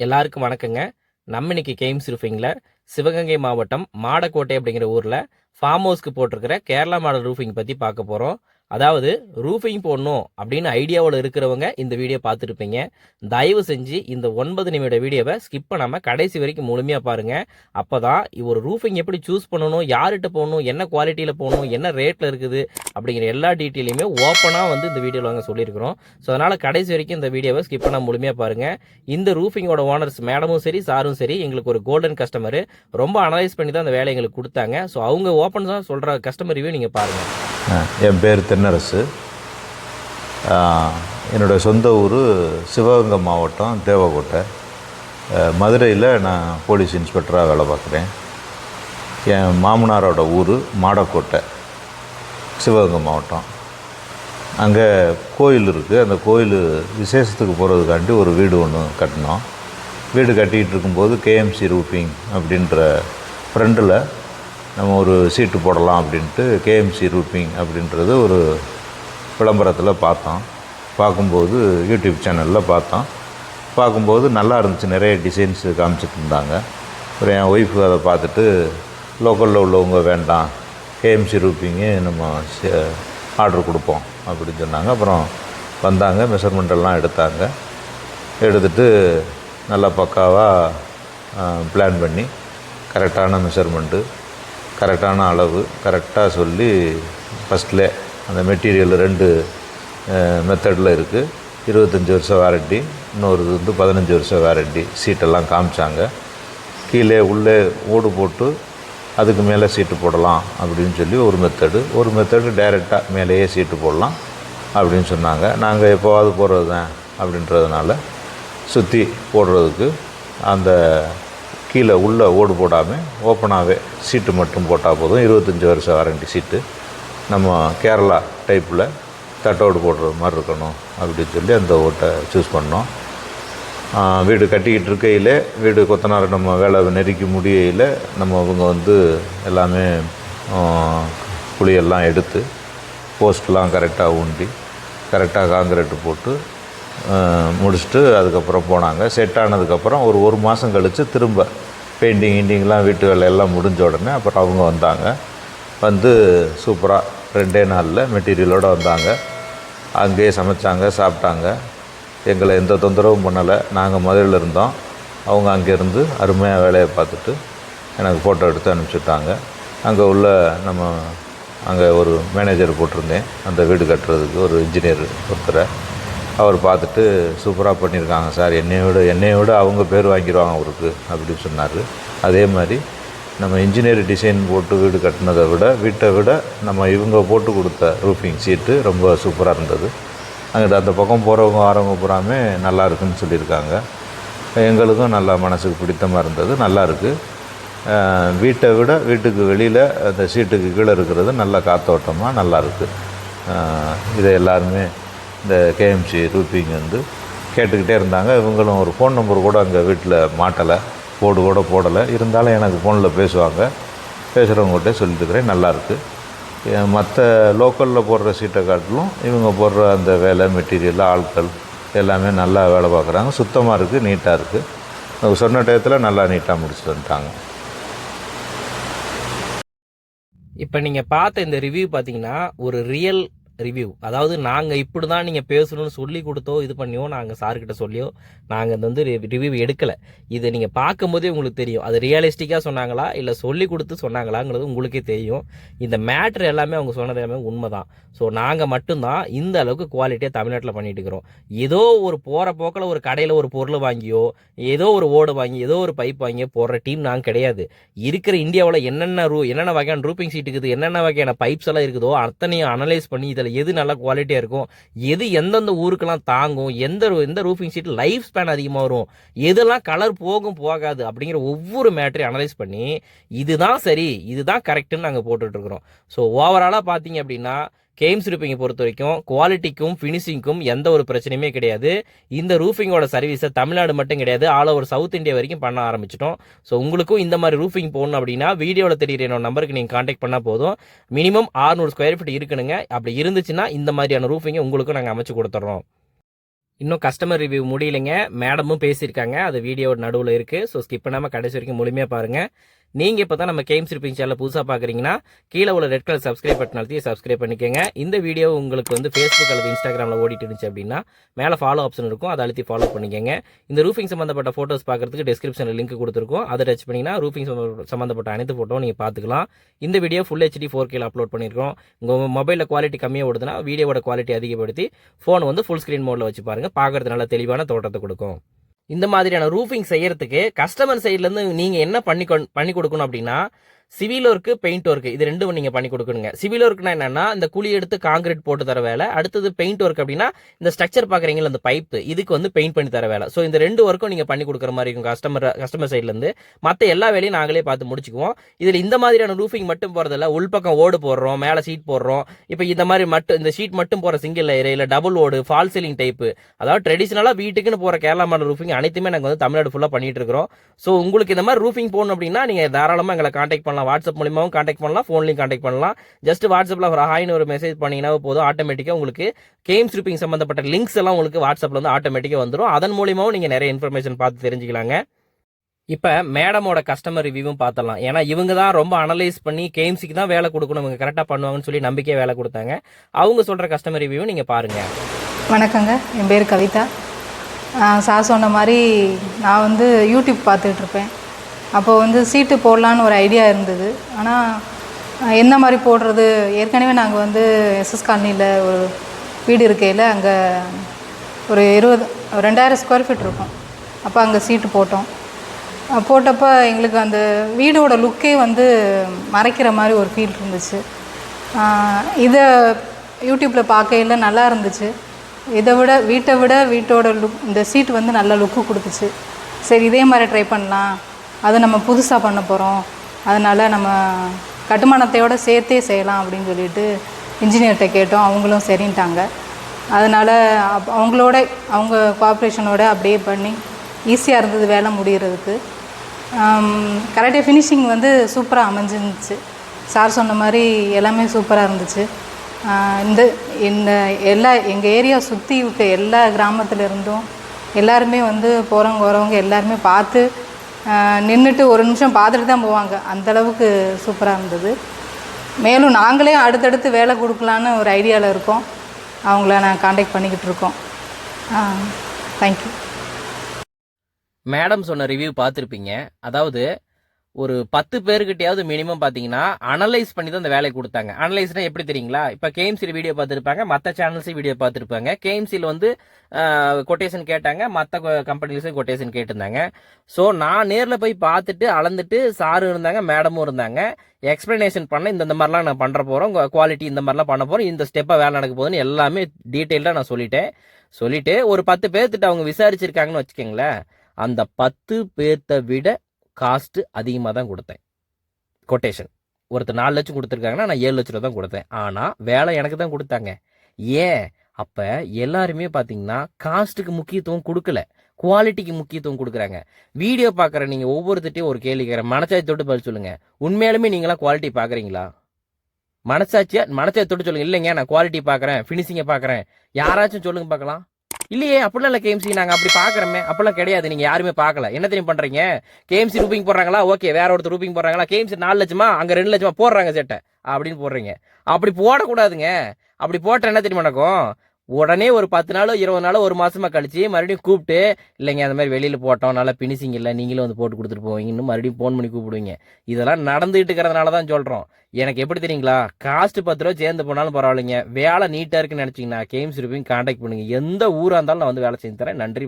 எல்லாருக்கும் வணக்கங்க. நம்ம இன்னைக்கு கேம்ஸ் ரூஃபிங்கில் சிவகங்கை மாவட்டம் மாடக்கோட்டை அப்படிங்கிற ஊரில் ஃபார்ம் ஹவுஸ்க்கு போட்டிருக்கிற கேரளா மாடல் ரூஃபிங் பற்றி பார்க்க போகிறோம் அதாவது ரூஃபிங் போடணும் அப்படின்னு ஐடியாவில் இருக்கிறவங்க இந்த வீடியோ பார்த்துருப்பீங்க. தயவு செஞ்சு இந்த ஒன்பது நிமிட வீடியோவை ஸ்கிப் பண்ணாமல் கடைசி வரைக்கும் முழுமையாக பாருங்கள் அப்போ தான் ஒரு ரூஃபிங் எப்படி சூஸ் பண்ணணும் யார்கிட்ட போகணும் என்ன குவாலிட்டியில் போகணும் என்ன ரேட்டில் இருக்குது அப்படிங்கிற எல்லா டீட்டெயிலையுமே ஓப்பனாக வந்து இந்த வீடியோவில் நாங்கள் சொல்லியிருக்கிறோம். ஸோ அதனால் கடைசி வரைக்கும் இந்த வீடியோவை ஸ்கிப் பண்ண முழுமையாக பாருங்கள் இந்த ரூஃபிங்கோட ஓனர்ஸ் மேடமும் சரி சாரும் சரி எங்களுக்கு ஒரு கோல்டன் கஸ்டமர் ரொம்ப அனலைஸ் பண்ணி தான் அந்த வேலை எங்களுக்கு கொடுத்தாங்க. ஸோ அவங்க ஓப்பன் தான் சொல்கிற கஸ்டமர் ரிவ்யூ நீங்கள் பாருங்கள் என் பேர் தென்னரசு. ஆ, என்னோடய சொந்த ஊர் சிவகங்கை மாவட்டம் தேவக்கோட்டை மதுரையில் நான் போலீஸ் இன்ஸ்பெக்டராக வேலை பார்க்குறேன். என் மாமனாரோட ஊர் மாடக்கோட்டை சிவகங்கை மாவட்டம். அங்கே கோயில் இருக்குது அந்த கோயில் விசேஷத்துக்கு போகிறதுக்காண்டி ஒரு வீடு ஒன்று கட்டினோம். வீடு கட்டிகிட்டு இருக்கும்போது கேஎம்சி ரூஃபிங் அப்படின்ற ஃப்ரெண்டில் நம்ம ஒரு சீட்டு போடலாம் அப்படின்ட்டு கேஎம்சி ரூப்பிங் அப்படின்றது ஒரு விளம்பரத்தில் பார்த்தோம். பார்க்கும்போது யூடியூப் சேனலில் பார்த்தோம். பார்க்கும்போது நல்லா இருந்துச்சு. நிறைய டிசைன்ஸ் காமிச்சிட்டு இருந்தாங்க அப்புறம் என் ஒய்ஃபு அதை பார்த்துட்டு லோக்கலில் உள்ளவங்க வேண்டாம். கேஎம்சி ரூப்பிங்கு நம்ம ஆர்டர் கொடுப்போம். அப்படின்னு சொன்னாங்க. அப்புறம் வந்தாங்க. மெஷர்மெண்ட்டெல்லாம் எடுத்தாங்க. எடுத்துட்டு நல்லா பக்காவாக பிளான் பண்ணி கரெக்டான மெஷர்மெண்ட்டு கரெக்டான அளவு கரெக்டாக சொல்லி ஃபஸ்ட்டில் அந்த மெட்டீரியல் ரெண்டு மெத்தடில் இருக்குது இருபத்தஞ்சி வருஷம் வாரண்டி இன்னொரு இது வந்து பதினஞ்சு வருஷம் வாரண்டி சீட்டெல்லாம் காமிச்சாங்க. கீழே உள்ளே ஓடு போட்டு அதுக்கு மேலே சீட்டு போடலாம் அப்படின்னு சொல்லி ஒரு மெத்தடு ஒரு மெத்தடு டைரெக்டாக மேலேயே சீட்டு போடலாம் அப்படின்னு சொன்னாங்க. நாங்கள் எப்போவாது போடுறது தான் அப்படின்றதுனால சுற்றி போடுறதுக்கு அந்த கீழே உள்ளே ஓடு போடாமல் ஓப்பனாகவே சீட்டு மட்டும் போட்டால் போதும். இருபத்தஞ்சி வருஷம் வாரண்டி சீட்டு. நம்ம கேரளா டைப்பில் தட்டோடு போடுற மாதிரி இருக்கணும் அப்படின்னு சொல்லி அந்த ஓட்டை சூஸ் பண்ணோம். வீடு கட்டிக்கிட்டு இருக்கையில் வீடு கொத்தனார் நம்ம வேலை நெருக்கி முடியையில் நம்ம அவங்க வந்து எல்லாமே குழியெல்லாம் எடுத்து போஸ்ட்லாம் கரெக்டாக ஊண்டி கரெக்டாக காங்கிரீட்டு போட்டு முடிச்சுட்டு அதுக்கப்புறம் போனாங்க. செட் ஆனதுக்கப்புறம் ஒரு ஒரு மாதம் கழித்து திரும்ப பெயிண்டிங் கிண்டிங்லாம் வீட்டு வேலையெல்லாம் முடிஞ்ச உடனே அப்புறம் அவங்க வந்தாங்க. வந்து சூப்பராக ரெண்டே நாளில் மெட்டீரியலோடு வந்தாங்க. அங்கேயே சமைச்சாங்க சாப்பிட்டாங்க. எங்களை எந்த தொந்தரவும் பண்ணலை. நாங்கள் மதுரையில் இருந்தோம். அவங்க அங்கேருந்து அருமையாக வேலையை பார்த்துட்டு எனக்கு ஃபோட்டோ எடுத்து அனுப்பிச்சுட்டாங்க. அங்கே உள்ள நம்ம அங்கே ஒரு மேனேஜர் போட்டிருந்தேன். அந்த வீடு கட்டுறதுக்கு ஒரு இன்ஜினியர் ஒருத்தரை. அவர் பார்த்துட்டு சூப்பராக பண்ணியிருக்காங்க சார். என்னைய விட விட அவங்க பேர் வாங்கிடுவாங்க அவருக்கு அப்படின்னு சொன்னார். அதே மாதிரி நம்ம இன்ஜினியர் டிசைன் போட்டு வீடு கட்டினதை விட வீட்டை விட நம்ம இவங்க போட்டு கொடுத்த ரூஃபிங் சீட்டு ரொம்ப சூப்பராக இருந்தது. அங்கிட்ட அந்த பக்கம் போகிறவங்க வரவங்க பூராமே நல்லா இருக்குன்னு சொல்லியிருக்காங்க. எங்களுக்கும் நல்லா மனசுக்கு பிடித்தமாக இருந்தது நல்லாயிருக்கு வீட்டை விட வீட்டுக்கு வெளியில் அந்த சீட்டுக்கு கீழே இருக்கிறது நல்ல காத்தோட்டமாக நல்லா இருக்குது இதை எல்லாருமே இந்த கேஎம்சி ரூபிங் வந்து கேட்டுக்கிட்டே இருந்தாங்க. இவங்களும் ஒரு ஃபோன் நம்பர் கூட அங்கே வீட்டில் மாட்டலை. போர்டு கூட போடலை. இருந்தாலும் எனக்கு ஃபோனில் பேசுவாங்க. பேசுகிறவங்ககிட்ட சொல்லிட்டுக்கிறேன் நல்லாயிருக்கு மற்ற லோக்கலில் போடுற சீட்டை காட்டிலும் இவங்க போடுற அந்த வேலை மெட்டீரியல் ஆட்கள் எல்லாமே நல்லா வேலை பார்க்குறாங்க. சுத்தமாக இருக்குது நீட்டாக இருக்குது அவங்க சொன்ன டயத்தில் நல்லா நீட்டாக முடிச்சுட்டு வந்துட்டாங்க. இப்போ நீங்கள் பார்த்த இந்த ரிவ்யூ பார்த்தீங்கன்னா ஒரு ரியல் ரிவ்யூ அதாவது நாங்கள் இப்படி தான் நீங்கள் பேசணும்னு சொல்லி கொடுத்தோ இது பண்ணியோ நாங்கள் சார்கிட்ட சொல்லியோ நாங்கள் இந்த வந்து ரிவ்யூ எடுக்கலை. இதை நீங்கள் பார்க்கும்போதே உங்களுக்கு தெரியும். அது ரியலிஸ்டிக்காக சொன்னாங்களா இல்லை சொல்லி கொடுத்து சொன்னாங்களாங்கிறது உங்களுக்கே தெரியும். இந்த மேட்ரு எல்லாமே அவங்க சொன்னது எல்லாமே உண்மை தான் ஸோ நாங்கள் மட்டும்தான் இந்த அளவுக்கு குவாலிட்டியாக தமிழ்நாட்டில் பண்ணிட்டு இருக்கிறோம். ஏதோ ஒரு போகிற போக்கில் ஒரு கடையில் ஒரு பொருள் வாங்கியோ ஏதோ ஒரு ஓடு வாங்கி ஏதோ ஒரு பைப் வாங்கியோ போடுற டீம் நாங்கள் கிடையாது. இருக்கிற இந்தியாவில் என்னென்ன ரூ என்னென்ன வகையான ரூப்பிங் சீட் இருக்குது என்னென்ன வகையான பைப்ஸ் எல்லாம் இருக்குதோ அத்தனையும் அனலைஸ் பண்ணி இதில் எது நல்ல குவாலிட்டியாக இருக்கும்? எது எந்தெந்த ஊருக்கெல்லாம் தாங்கும்? எந்த ரூ- எந்த ரூஃபிங் சீட் லைஃப் ஸ்பேன் அதிகமாக வரும்? எதெல்லாம் கலர் போகும் போகாது அப்படிங்கிற ஒவ்வொரு மேட்டரையும் அனலைஸ் பண்ணி இதுதான் சரி இதுதான் கரெக்டுன்னு நாங்கள் போட்டுட்ருக்குறோம் ஸோ ஓவராலாக பார்த்தீங்க அப்படின்னா கேம்ஸ் ரூஃபிங்கை பொறுத்த வரைக்கும் குவாலிட்டிக்கும் ஃபினிஷிங்க்கும் எந்த ஒரு பிரச்சனையுமே கிடையாது. இந்த ரூஃபிங்கோட சர்வீஸை தமிழ்நாடு மட்டும் கிடையாது ஆல் ஓவர் சவுத் இந்தியா வரைக்கும் பண்ண ஆரம்பிச்சிட்டோம். ஸோ உங்களுக்கும் இந்த மாதிரி ரூஃபிங் போகணும் அப்படின்னா வீடியோவில் தெரியுற என்னோட நம்பருக்கு நீங்கள் காண்டாக்ட் பண்ணால் போதும். மினிமம் 600 ஸ்கொயர் ஃபீட் இருக்கணுங்க. அப்படி இருந்துச்சுன்னா இந்த மாதிரியான ரூஃபிங்கை உங்களுக்கும் நாங்கள் அமைச்சு கொடுத்துட்றோம் இன்னும் கஸ்டமர் ரிவ்யூ முடியலைங்க. மேடமும் பேசியிருக்காங்க. அது வீடியோ நடுவில் இருக்குது ஸோ ஸ்கிப் பண்ணாமல் கடைசி வரைக்கும் முழுமையாக பாருங்கள் நீங்கள் இப்போ தான் நம்ம கேம்ஸ் ரிப்பிங் சேனலில் புதுசாக பார்க்குறீங்கன்னா கீழே உள்ள ரெட் கலர் சப்ஸ்கிரைப் பட்டன் அழுத்தி சப்ஸ்கிரைப் பண்ணிக்கோங்க. இந்த வீடியோ உங்களுக்கு வந்து ஃபேஸ்புக் அல்லது இன்ஸ்டாகிராமில் ஓடிட்டு இருந்துச்சு அப்படின்னா மேலே ஃபாலோ ஆப்ஷன் இருக்கும். அதை அழுத்தி ஃபாலோ பண்ணிக்கோங்க. இந்த ரூஃபிங் சம்மந்தப்பட்ட ஃபோட்டோஸ் பார்க்குறதுக்கு டிஸ்கிரிப்ஷனில் லிங்க் கொடுத்துருக்கோம். அதை டச் பண்ணிங்கன்னா ரூஃபிங் சம்மந்தப்பட்ட அனைத்து ஃபோட்டோ நீங்கள் பார்த்துக்கலாம். இந்த வீடியோ ஃபுல் ஹெச்டி ஃபோர் கேல அப்லோட் பண்ணியிருக்கோம். உங்கள் மொபைலில் குவாலிட்டி கம்மியாக ஓடுதுன்னா வீடியோட குவாலிட்டி அதிகப்படுத்தி ஃபோன் வந்து ஃபுல் ஸ்க்ரீன் மோடில் வச்சு பாருங்கள் பார்க்குறது நல்ல தெளிவான தோட்டத்தை கொடுக்கும். இந்த மாதிரியான ரூஃபிங் செய்யறதுக்கு கஸ்டமர் சைட்லேருந்து நீங்கள் என்ன பண்ணி பண்ணி கொடுக்கணும் அப்படின்னா சிவில் ஒர்க்கு பெயிண்ட் ஒர்க்கு இது ரெண்டும் நீங்கள் பண்ணி கொடுக்கணுங்க. சிவில் ஒர்க்னா என்னன்னா இந்த குழி எடுத்து காங்கிரீட் போட்டு தர வேலை. அடுத்தது பெயிண்ட் ஒர்க் அப்படின்னா இந்த ஸ்ட்ரக்சர் பார்க்குறீங்களா அந்த பைப்பு இதுக்கு வந்து பெயிண்ட் பண்ணி தர வேலை. ஸோ இந்த ரெண்டு ஒர்க்கும் நீங்கள் பண்ணி கொடுக்குற மாதிரி இருக்கும் கஸ்டமர் கஸ்டமர் சைட்லேருந்து மற்ற எல்லா வேலையும் நாங்களே பார்த்து முடிச்சுக்குவோம். இதில் இந்த மாதிரியான ரூஃபிங் மட்டும் போகிறதில்ல உள்பக்கம் ஓடு போடுறோம் மேலே சீட் போடுறோம். இப்போ இந்த மாதிரி மட்டும் இந்த ஷீட் மட்டும் போகிற சிங்கிள் லேயர் இல்லை டபுள் ஓடு ஃபால் சீலிங் டைப்பு அதாவது ட்ரெடிஷ்னலாக வீட்டுக்குன்னு போகிற கேரளா மாடல் ரூஃபிங் அனைத்துமே நாங்கள் வந்து தமிழ்நாடு ஃபுல்லாக பண்ணிட்டு இருக்கிறோம். ஸோ உங்களுக்கு இந்த மாதிரி ரூஃபிங் போகணும் அப்படின்னா நீங்கள் தாராளமாக எங்களை காண்டாக்ட் பண்ணலாம். வாட்ஸ்அப் மூலியமாகவும் காண்டாக்ட் பண்ணலாம். ஃபோன்லையும் காண்டாக்ட் பண்ணலாம். ஜஸ்ட் வாட்ஸ்அப்பில் ஒரு ஹாய்னு ஒரு மெசேஜ் பண்ணிங்கன்னா போதும். ஆட்டோமேட்டிக்காக உங்களுக்கு கேம்ஸ் ரூப்பிங் சம்மந்தப்பட்ட லிங்க்ஸ் எல்லாம் உங்களுக்கு வாட்ஸ்அப்பில் வந்து ஆட்டோமேட்டிக்காக வந்துடும் அதன் மூலியமாகவும் நீங்கள் நிறைய இன்ஃபர்மேஷன் பார்த்து தெரிஞ்சுக்கலாங்க. இப்போ மேடமோட கஸ்டமர் ரிவ்யூவும் பார்த்தலாம் ஏன்னா இவங்க தான் ரொம்ப அனலைஸ் பண்ணி கேம்ஸுக்கு தான் வேலை கொடுக்கணும். இவங்க கரெக்டாக பண்ணுவாங்கன்னு சொல்லி நம்பிக்கையாக வேலை கொடுத்தாங்க. அவங்க சொல்கிற கஸ்டமர் ரிவ்யூவும் நீங்கள் பாருங்கள் வணக்கங்க. என் பேர் கவிதா. சார் சொன்ன மாதிரி நான் வந்து யூடியூப் பார்த்துட்ருப்பேன் அப்போது வந்து சீட்டு போடலான்னு ஒரு ஐடியா இருந்தது. ஆனால் என்ன மாதிரி போடுறது? ஏற்கனவே நாங்கள் வந்து எஸ்எஸ் காலனியில் ஒரு வீடு இருக்கையில் அங்கே ஒரு இருபது ரெண்டாயிரம் ஸ்கொயர் ஃபீட் இருக்கும். அப்போ அங்கே சீட்டு போட்டோம். போட்டப்போ எங்களுக்கு அந்த வீடோட லுக்கே வந்து மறைக்கிற மாதிரி ஒரு ஃபீல் இருந்துச்சு. இதை யூடியூப்பில் பார்க்கையில் நல்லா இருந்துச்சு. இதை விட வீட்டை விட வீட்டோட லுக் இந்த சீட் வந்து நல்ல லுக்கு கொடுத்துச்சு. சரி இதே மாதிரி ட்ரை பண்ணலாம். அது நம்ம புதுசாக பண்ண போகிறோம் அதனால் நம்ம கட்டுமானத்தையோடு சேர்த்தே செய்யலாம் அப்படின்னு சொல்லிட்டு இன்ஜினியர்கிட்ட கேட்டோம். அவங்களும் சரின்ட்டாங்க. அதனால் அப்- அவங்களோட அவங்க கோஆப்ரேஷனோட அப்படியே பண்ணி ஈஸியாக இருந்தது வேலை முடிகிறதுக்கு கரெக்டாக ஃபினிஷிங் வந்து சூப்பராக அமைஞ்சிருந்துச்சு. சார் சொன்ன மாதிரி எல்லாமே சூப்பராக இருந்துச்சு. இந்த இந்த எல்லா எங்கள் ஏரியா சுற்றி இருக்க எல்லா கிராமத்தில் இருந்தும் எல்லாருமே வந்து போகிறவங்க வரவங்க எல்லாருமே பார்த்து நின்றுட்டு ஒரு நிமிஷம் பார்த்துட்டு தான் போவாங்க. அந்தளவுக்கு சூப்பராக இருந்தது. மேலும் நாங்களே அடுத்தடுத்து வேலை கொடுக்கலான்னு ஒரு ஐடியாவில் இருக்கோம். அவங்கள நான் காண்டாக்ட் பண்ணிக்கிட்டு இருக்கோம். தேங்க்யூ மேடம் சொன்ன ரிவ்யூ பார்த்துருப்பீங்க. அதாவது ஒரு பத்து பேருக்கிட்டையாவது மினிமம் பார்த்தீங்கன்னா அனலைஸ் பண்ணி தான் அந்த வேலையை கொடுத்தாங்க. அனலைஸ்னா எப்படி தெரியுங்களா? இப்போ கேஎம்சியில் வீடியோ பார்த்துருப்பாங்க மற்ற சேனல்ஸையும் வீடியோ பார்த்துருப்பாங்க. கேஎம்சியில் வந்து கொட்டேஷன் கேட்டாங்க மற்ற கம்பெனிஸையும் கொட்டேஷன் கேட்டிருந்தாங்க. ஸோ நான் நேரில் போய் பார்த்துட்டு அளந்துட்டு சாரும் இருந்தாங்க மேடமும் இருந்தாங்க. எக்ஸ்பிளனேஷன் பண்ண இந்த மாதிரிலாம் நான் பண்ணுற போகிறோம் குவாலிட்டி இந்த மாதிரிலாம் பண்ண போகிறோம் இந்த ஸ்டெப்பாக வேலை நடக்க போகுதுன்னு எல்லாமே டீட்டெயிலாக நான் சொல்லிட்டேன். சொல்லிட்டு ஒரு பத்து பேர்த்திட்ட அவங்க விசாரிச்சிருக்காங்கன்னு வச்சுக்கோங்களேன் அந்த பத்து பேர்த்த விட காஸ்ட்டு அதிகமாக தான் கொடுத்தேன். கொட்டேஷன் ஒருத்தர் நாலு லட்சம் கொடுத்துருக்காங்கன்னா நான் ஏழு லட்ச ரூபா தான் கொடுத்தேன். ஆனால் வேலை எனக்கு தான் கொடுத்தாங்க. ஏன்? அப்போ எல்லாருமே பார்த்தீங்கன்னா காஸ்ட்டுக்கு முக்கியத்துவம் கொடுக்கல. குவாலிட்டிக்கு முக்கியத்துவம் கொடுக்குறாங்க. வீடியோ பார்க்குற நீங்கள் ஒவ்வொருத்திட்டையும் ஒரு கேள்வி கேட்குறேன் மனசாட்சி தொட்டு பதில் சொல்லுங்கள் உண்மையாலுமே நீங்களாம் குவாலிட்டி பார்க்குறீங்களா மனசாட்சியா? மனசாட்சி தொட்டு சொல்லுங்கள் இல்லைங்க நான் குவாலிட்டி பார்க்குறேன் ஃபினிஷிங்கை பார்க்குறேன் யாராச்சும் சொல்லுங்க பார்க்கலாம். இல்லையே அப்படிலாம் இல்லை கேஎம்சி நாங்கள் அப்படி பார்க்குறோமே அப்படிலாம் கிடையாது. நீங்கள் யாருமே பார்க்கல என்ன தெரியும் பண்ணுறீங்க கேஎம்சி ரூபிங் போடுறாங்களா? ஓகே வேற ஒருத்தர் ரூபிங் போடுறாங்களா? கேஎம்சி நாலு லட்சமா? அங்கே ரெண்டு லட்சமா போடுறாங்க சேட்டை. அப்படின்னு போடுறீங்க. அப்படி போடக்கூடாதுங்க. அப்படி போட்டால் என்ன தெரியுமா நடக்கும்? உடனே ஒரு பத்து நாளோ இருபது நாளோ ஒரு மாசமா கழிச்சு மறுபடியும் கூப்பிட்டு இல்லைங்க அந்த மாதிரி வெளியில் போட்டோம் நல்லா பினிஷிங் இல்லை நீங்களும் வந்து போட்டு கொடுத்துட்டு போவீங்க. இன்னும் மறுபடியும் ஃபோன் பண்ணி கூப்பிடுவீங்க. இதெல்லாம் நடந்துகிட்டு இருக்கிறதுனால தான் சொல்கிறோம் எனக்கு எப்படி தெரியுங்களா? காஸ்ட் பத்து ரூபா சேர்ந்து போனாலும் பரவாயில்லைங்க. வேலை நீட்டாக இருக்குன்னு நினச்சிங்கன்னா கேம்ஸ் இருப்பீங்க கான்டாக்ட் பண்ணுங்க. எந்த ஊராக இருந்தாலும் நான் வந்து வேலை செஞ்சு தரேன். நன்றி